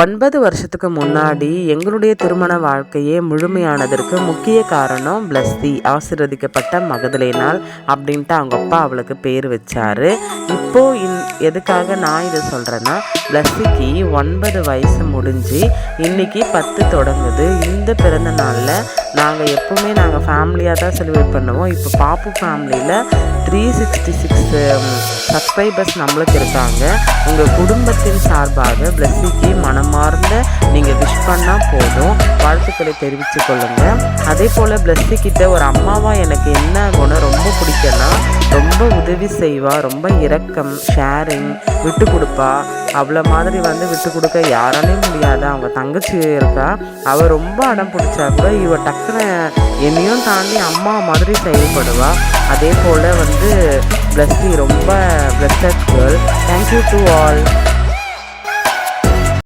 ஒன்பது வருஷத்துக்கு முன்னாடி எங்களுடைய திருமண வாழ்க்கையே முழுமையானதற்கு முக்கிய காரணம் பிளஸ்தி ஆசிர்வதிக்கப்பட்ட மகதலேனால் அப்படின்ட்டு அவங்க அப்பா அவளுக்கு பேர் வச்சாரு. இப்போ இன் எதுக்காக நான் இதை சொல்கிறேன்னா பிளஸ்திக்கு ஒன்பது வயசு முடிஞ்சு இன்னைக்கு பத்து தொடங்குது. இந்த பிறந்த நாளில் நாங்கள் எப்போவுமே நாங்கள் ஃபேமிலியாக தான் செலிப்ரேட் பண்ணுவோம். இப்போ பாப்பு ஃபேமிலியில் த்ரீ சிக்ஸ்டி சிக்ஸ் சப்ஸ்கிரைபர்ஸ் நம்மளுக்கு இருக்காங்க. உங்கள் குடும்பத்தின் சார்பாக பிளஸ்ஸிக்கு மனமார்ந்த நீங்கள் விஷ் பண்ணால் போதும். வாழ்த்துக்களை தெரிவித்து கொள்ளுங்கள் அதே போல் பிளஸ்ஸிக்கிட்ட ஒரு அம்மாவாக எனக்கு என்ன குணம் ரொம்ப ரொம்ப உதவி செய்வா ரொம்ப இரக்கம் ஷேரிங் விட்டு கொடுப்பா. அவ்வளோ மாதிரி வந்து விட்டு கொடுக்க யாராலையும் முடியாது. அவங்க தங்கச்சி இருக்கா அவள் ரொம்ப அடம் பிடிச்சா கூட இவ டக்குன்னு என்னையும் தாண்டி அம்மா மாதிரி செயல்படுவா. அதே போல் வந்து பிளஸ்ஸி ரொம்ப blessed girl thank you to all